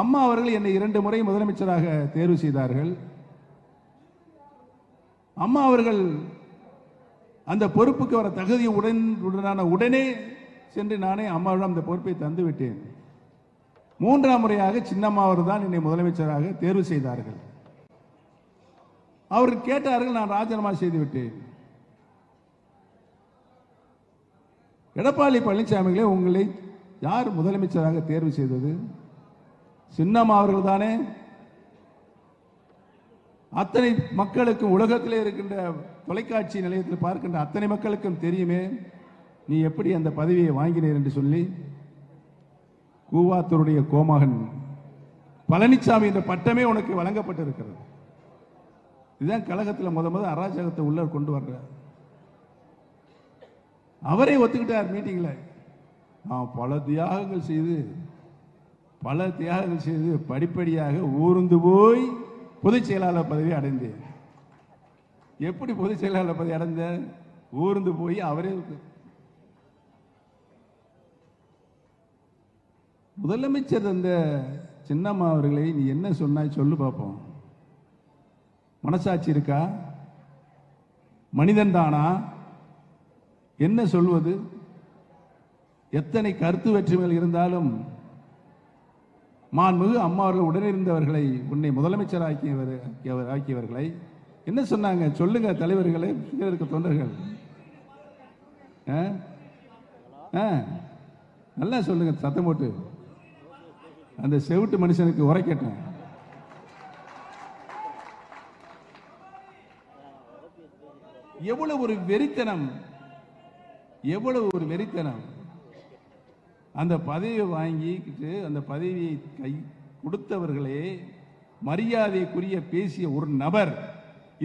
அம்மா அவர்கள் என்னை இரண்டு முறை முதலமைச்சராக தேர்வு செய்தார்கள். அம்மா அவர்கள் அந்த பொறுப்புக்கு வர தகுதி உடன் உடனான உடனே சென்று நானே அம்மாவிடம் அந்த பொறுப்பை தந்து விட்டேன். மூன்றாம் முறையாக சின்னம்மா அவர் தான் என்னை முதலமைச்சராக தேர்வு செய்தார்கள். அவர்கள் கேட்டார்கள் நான் ராஜினாமா செய்து விட்டேன். எடப்பாடி பழனிசாமிகளே உங்களை யார் முதலமைச்சராக தேர்வு செய்தது? சின்னம்மா அவர்கள் தானே? அத்தனை மக்களுக்கும் உலகத்திலே இருக்கின்ற தொலைக்காட்சி நிலையத்தில் பார்க்கின்ற அத்தனை மக்களுக்கும் தெரியுமே. நீ எப்படி அந்த பதவியை வாங்கினீர் என்று சொல்லி? கூவாத்தூருடைய கோமகன் பழனிசாமி என்ற பட்டமே உனக்கு வழங்கப்பட்டிருக்கிறது. இதுதான் கழகத்தில் முத முத அராஜகத்தை உள்ள கொண்டு வர்ற அவரே ஒத்துக்கிட்டார் மீட்டிங்கில் நான் பல தியாகங்கள் செய்து பல தியாகங்கள் செய்து படிப்படியாக ஊர்ந்து போய் பொதுச் செயலாளர் பதவி அடைந்தேன். எப்படி பொதுச் செயலாளர் பதவி அடைந்த ஊர்ந்து போய் அவரே முதலமைச்சர் அந்த சின்னம்மா அவர்களை நீ என்ன சொன்னாய் சொல்லு பார்ப்போம் மனசாட்சி இருக்கா? மனிதன் தானா? என்ன சொல்வது? எத்தனை கருத்து வேற்றுமைகள் இருந்தாலும் மாண்புமிகு அம்மா அவர்கள் உடனிருந்தவர்களை உன்னை முதலமைச்சர் ஆக்கியவர் ஆக்கியவர் ஆக்கியவர்களை என்ன சொன்னாங்க? சொல்லுங்க தலைவர்களே இருக்க தொண்டர்கள். ஆ? ஆ? நல்லா சொல்லுங்க சத்தம் போட்டு. அந்த செவிட்டு மனுஷனுக்கு உரைக்கட்டேன் எவ்வளவு ஒரு வெறித்தனம் எவ்வளவு ஒரு வெறித்தனம். அந்த பதவியை வாங்கிக்கிட்டு அந்த பதவியை கை கொடுத்தவர்களே மரியாதைக்குரிய பேசிய ஒரு நபர்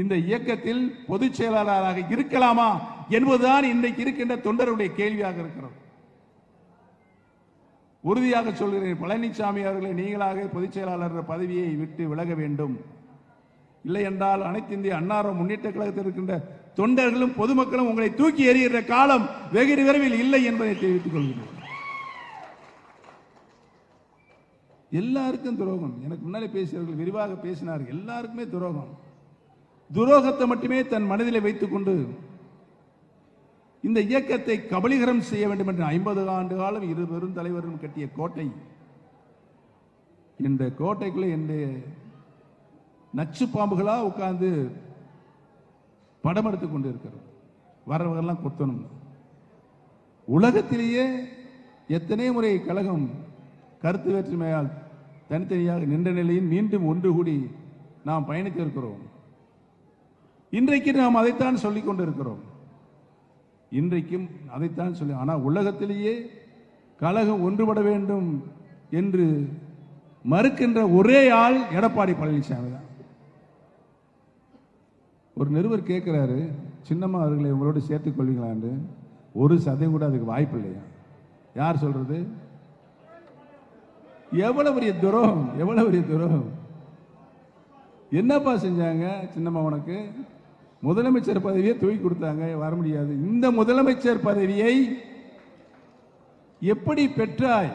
இந்த இயக்கத்தில் பொதுச் செயலாளராக இருக்கலாமா என்பதுதான் இன்றைக்கு இருக்கின்ற தொண்டருடைய கேள்வியாக இருக்கிறது. உறுதியாக சொல்கிறேன் பழனிசாமி அவர்களை நீங்களாக பொதுச் செயலாளர் பதவியை விட்டு விலக வேண்டும். இல்லை என்றால் அனைத்து இந்திய அன்னாரம் முன்னேற்ற கழகத்தில் இருக்கின்ற தொண்டர்களும் பொதுமக்களும் உங்களை தூக்கி எறிகிற காலம் வெகு விரைவில் இல்லை என்பதை தெரிவித்துக் கொள்கிறேன். எல்லாருக்கும் துரோகம். எனக்கு முன்னாடி பேசியவர்கள் விரிவாக பேசினார் எல்லாருக்குமே துரோகம். துரோகத்தை மட்டுமே தன் மனதில் வைத்துக்கொண்டு இந்த இயக்கத்தை கபலீகரம் செய்ய வேண்டும் என்று ஐம்பது ஆண்டு காலம் இரு பெரும் தலைவரும் கட்டிய கோட்டை. இந்த கோட்டைக்குள்ளே இந்த நச்சு பாம்புகளா உட்கார்ந்து படம் எடுத்து கொண்டு இருக்கிறோம் வரவர்கள்லாம் கொத்தணும். உலகத்திலேயே எத்தனை முறை கழகம் கருத்து வேற்றுமையால் தனித்தனியாக நின்ற நிலையில் மீண்டும் ஒன்று கூடி நாம் பயணித்திருக்கிறோம் இன்றைக்கு நாம் அதைத்தான் சொல்லிக் கொண்டிருக்கிறோம். இன்றைக்கும் அதைத்தான் சொல்லி ஆனால் உலகத்திலேயே கழகம் ஒன்றுபட வேண்டும் என்று மறுக்கின்ற ஒரே ஆள் எடப்பாடி பழனிசாமி தான். ஒரு நிருபர் கேட்கிறாரு சின்னம்மா அவர்களை உங்களோடு சேர்த்துக் கொள்வீங்களான்னு ஒரு சதவீதம் கூட அதுக்கு வாய்ப்பு இல்லையா யார் சொல்றது? எவ்வளவு பெரிய துரோகம் எவ்வளவு பெரிய துரோகம்? என்னப்பா செஞ்சாங்க சின்னம்மா உனக்கு? முதலமைச்சர் பதவியை தூக்கி கொடுத்தாங்க வர முடியாது. இந்த முதலமைச்சர் பதவியை எப்படி பெற்றாய்?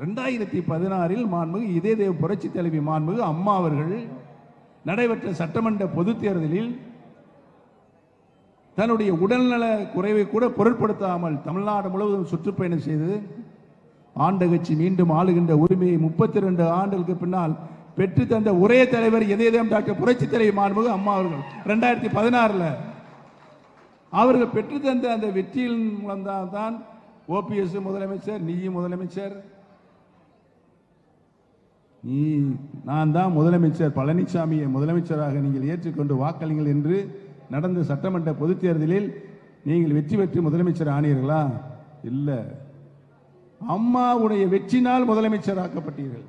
ரெண்டாயிரத்தி பதினாறில் மாண்புமிகு இதே தேவ புரட்சி தலைவி மாண்புமிகு அம்மா அவர்கள் நடைபெற்ற சட்டமன்ற பொதுத் தேர்தலில் தன்னுடைய உடல்நல குறைவை கூட பொருட்படுத்தாமல் தமிழ்நாடு முழுவதும் சுற்றுப்பயணம் செய்து ஆண்ட கட்சி மீண்டும் ஆளுகின்ற உரிமையை முப்பத்தி ரெண்டு ஆண்டுகளுக்கு பின்னால் பெற்று தந்த ஒரே தலைவர் எதேதம் டாக்டர் புரட்சி தலைவி மாண்புமிகு அம்மா அவர்கள். ரெண்டாயிரத்தி பதினாறுல அவர்கள் பெற்று தந்த அந்த வெற்றியின் மூலம்தான் தான் ஓபிஎஸ் முதலமைச்சர் நீயும் முதலமைச்சர். நீ நான் தான் முதலமைச்சர் பழனிசாமியை முதலமைச்சராக நீங்கள் ஏற்றுக்கொண்டு வாக்களிங்கள் என்று நடந்த சட்டமன்ற பொதுத் தேர்தலில் நீங்கள் வெற்றி பெற்று முதலமைச்சர் ஆனீர்களா? இல்லை. அம்மாவுடைய வெற்றினால் முதலமைச்சர் ஆக்கப்பட்டீர்கள்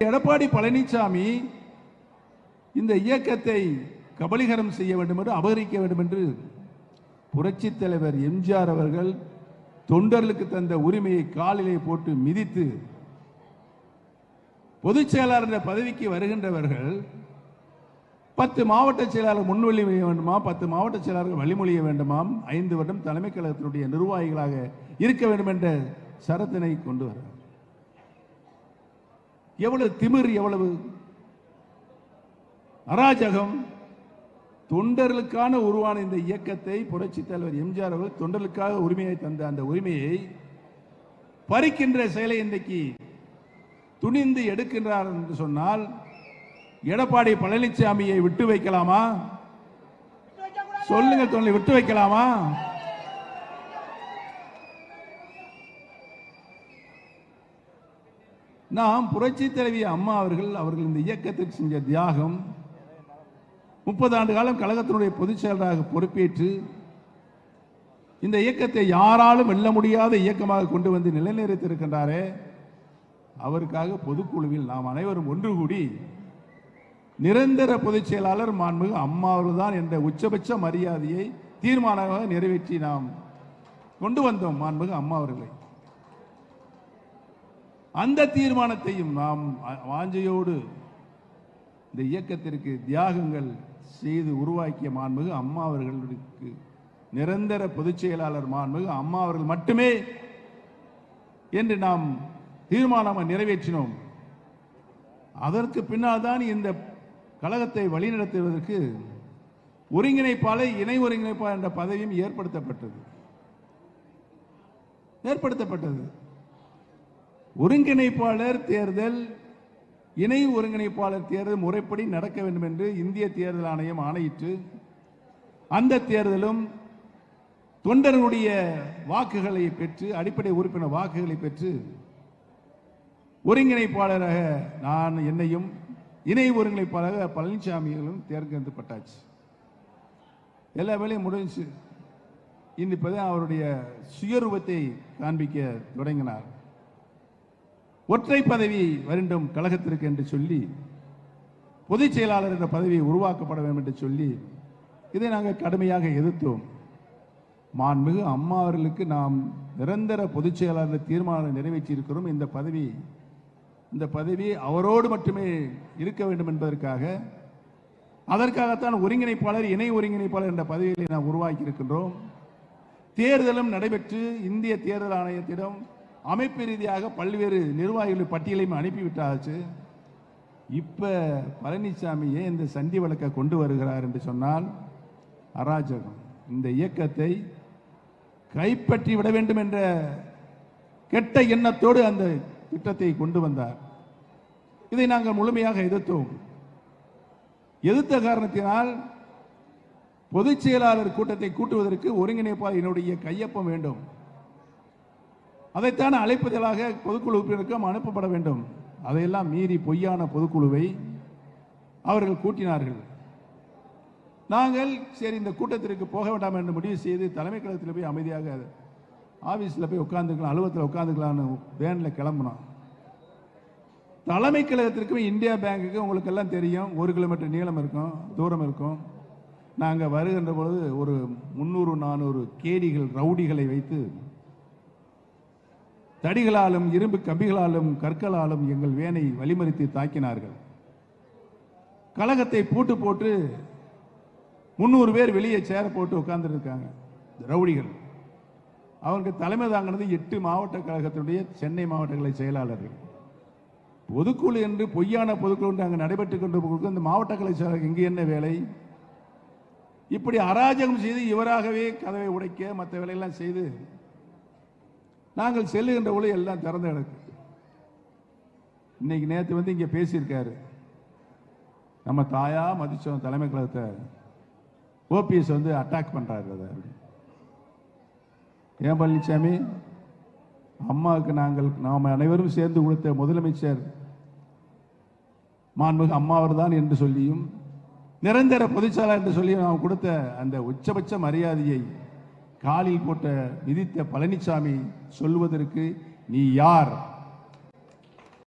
எடப்பாடி பழனிசாமி இந்த இயக்கத்தை கபலீகரம் செய்ய வேண்டும் என்று அபகரிக்க வேண்டும் என்று புரட்சி தலைவர் எம்ஜிஆர் அவர்கள் தொண்டர்களுக்கு தந்த உரிமையை காலிலே போட்டு மிதித்து பொதுச் செயலாளர் என்ற பதவிக்கு வருகின்றவர்கள் பத்து மாவட்ட செயலாளர் முன்வழிய வேண்டுமா பத்து மாவட்ட செயலாளர்கள் வழிமொழிய வேண்டுமாம் ஐந்து வருடம் தலைமை கழகத்தினுடைய நிர்வாகிகளாக இருக்க வேண்டும் என்ற சரத்தினை கொண்டு வர. எவ்வளவு திமிர் எவ்வளவு அராஜகம். தொண்டர்களுக்கான உருவான இந்த இயக்கத்தை புரட்சி தலைவர் எம்ஜிஆர் அவர்கள் தொண்டர்களுக்காக உரிமையை தந்த அந்த உரிமையை பறிக்கின்ற செயலை இன்றைக்கு துணிந்து எடுக்கின்றார் என்று சொன்னால் எடப்பாடி பழனிசாமியை விட்டு வைக்கலாமா? சொல்லுங்க தொண்டை விட்டு வைக்கலாமா? நாம் புரட்சி தலைவி அம்மா அவர்கள் அவர்கள் இந்த இயக்கத்திற்கு செஞ்ச தியாகம் முப்பது ஆண்டு காலம் கழகத்தினுடைய பொதுச் செயலராக பொறுப்பேற்று இந்த இயக்கத்தை யாராலும் வெல்ல முடியாத இயக்கமாக கொண்டு வந்து நிலைநிறுத்தியிருக்கின்றாரே அவருக்காக பொதுக்குழுவில் நாம் அனைவரும் ஒன்று கூடி நிரந்தர பொதுச் செயலாளர் மாண்புமிகு அம்மா அவர்கள்தான் என்ற உச்சபட்ச மரியாதையை தீர்மானமாக நிறைவேற்றி நாம் கொண்டு வந்தோம் மாண்புமிகு அம்மா அவர்களை. அந்த தீர்மானத்தையும் நாம் வாஞ்சையோடு இந்த இயக்கத்திற்கு தியாகங்கள் செய்து உருவாக்கிய மாண்புமிகு அம்மா அவர்களுக்கு நிரந்தர பொதுச் செயலாளர் மாண்புமிகு அம்மா அவர்கள் மட்டுமே என்று நாம் தீர்மானமாக நிறைவேற்றினோம். அதற்கு பின்னால் தான் இந்த கழகத்தை வழிநடத்துவதற்கு ஒருங்கிணைப்பாளர் இணை ஒருங்கிணைப்பாளர் என்ற பதவியும் ஏற்படுத்தப்பட்டது. ஏற்படுத்தப்பட்டது. ஒருங்கிணைப்பாளர் தேர்தல் இணை ஒருங்கிணைப்பாளர் தேர்தல் முறைப்படி நடக்க வேண்டும் என்று இந்திய தேர்தல் ஆணையம் ஆணையிட்டு அந்த தேர்தலும் தொண்டர்களுடைய வாக்குகளை பெற்று அடிப்படை உறுப்பினர் வாக்குகளை பெற்று ஒருங்கிணைப்பாளராக நான் என்னையும் இணை ஒருங்கிணைப்பாளராக பழனிசாமிகளும் தேர்ந்தெடுக்கப்பட்டாச்சு எல்லா வேலையும் முடிஞ்சு இன்னும் அவருடைய சுயரூபத்தை காண்பிக்க தொடங்கினார். ஒற்றை பதவி வேண்டும் கழகத்திற்கு என்று சொல்லி பொதுச் செயலாளர் என்ற பதவி உருவாக்கப்பட வேண்டும் என்று சொல்லி இதை நாங்கள் கடுமையாக எதிர்த்தோம். மாண்புமிகு அம்மா அவர்களுக்கு நாம் நிரந்தர பொதுச் செயலாளர் தீர்மானம் நிறைவேற்றியிருக்கிறோம். இந்த பதவி இந்த பதவி அவரோடு மட்டுமே இருக்க வேண்டும் என்பதற்காக அதற்காகத்தான் ஒருங்கிணைப்பாளர் இணை ஒருங்கிணைப்பாளர் என்ற பதவிகளை நாம் உருவாக்கி இருக்கின்றோம் தேர்தலும் நடைபெற்று இந்திய தேர்தல் ஆணையத்திடம் அமைப்பு ரீதியாக பல்வேறு நிர்வாகிகள் பட்டியலையும் அனுப்பிவிட்டாச்சு. இப்போ பழனிசாமி ஏன் இந்த சந்தி வழக்கை கொண்டு வருகிறார் என்று சொன்னால் அராஜகம். இந்த இயக்கத்தை கைப்பற்றி விட வேண்டும் என்ற கெட்ட எண்ணத்தோடு அந்த திட்டத்தை கொண்டு வந்தார். இதை நாங்கள் முழுமையாக எதிர்த்தோம். எதிர்த்த காரணத்தினால் பொதுச் செயலாளர் கூட்டத்தை கூட்டுவதற்கு ஒருங்கிணைப்பாளர் என்னுடைய கையொப்பம் வேண்டும். அதைத்தான் அழைப்பதற்காக பொதுக்குழு உறுப்பினருக்கும் அனுப்பப்பட வேண்டும். அதையெல்லாம் மீறி பொய்யான பொதுக்குழுவை அவர்கள் கூட்டினார்கள். நாங்கள் சரி இந்த கூட்டத்திற்கு போக வேண்டாம் என்று முடிவு செய்து தலைமை கழகத்தில் போய் அமைதியாக ஆஃபீஸில் போய் உட்காந்துக்கலாம் அலுவலகத்தில் உட்காந்துக்கலாம்னு வேனில் கிளம்புனோம். தலைமை கழகத்திற்கும் இந்தியா பேங்குக்கு உங்களுக்கு எல்லாம் தெரியும் ஒரு கிலோமீட்டர் நீளம் இருக்கும் தூரம் இருக்கும். நாங்கள் வருகின்ற பொழுது ஒரு முந்நூறு நானூறு கேடிகள் ரவுடிகளை வைத்து தடிகளாலும் இரும்பு கம்பிகளாலும் கற்களாலும் எங்கள் வேனை வழிமறித்து தாக்கினார்கள். கழகத்தை பூட்டு போட்டு முந்நூறு பேர் வெளியே சேர போட்டு உட்கார்ந்துருக்காங்க. ரவுடிகள். அவருக்கு தலைமை தாங்கினது எட்டு மாவட்ட கழகத்தினுடைய சென்னை மாவட்ட கழக செயலாளர்கள். பொதுக்குழு என்று பொய்யான பொதுக்குழு என்று அங்கே நடைபெற்றுக் கொண்டு இந்த மாவட்ட கலை செயலாளர் இங்கே என்ன வேலை? இப்படி அராஜகம் செய்து இவராகவே கதவை உடைக்க மற்ற வேலையெல்லாம் செய்து நாங்கள் செல்லுகின்ற ஒளி எல்லாம் திறந்து கிடக்கு இன்னைக்கு நேற்று வந்து இங்கே பேசியிருக்காரு. நம்ம தாயா மதிச்சோம் தலைமை கழகத்தை ஓபிஎஸ் வந்து அட்டாக் பண்ணுறாரு அதை. ஏன் பழனிசாமி அம்மாவுக்கு நாங்கள் நாம் அனைவரும் சேர்ந்து கொடுத்த முதலமைச்சர் மாண்புமிகு அம்மாவர் தான் என்று சொல்லியும் நிரந்தர பொதுச்சாளர் என்று சொல்லி நாம் கொடுத்த அந்த உச்சபட்ச மரியாதையை காலில் போட்ட விதித்த பழனிசாமி சொல்வதற்கு நீ யார்?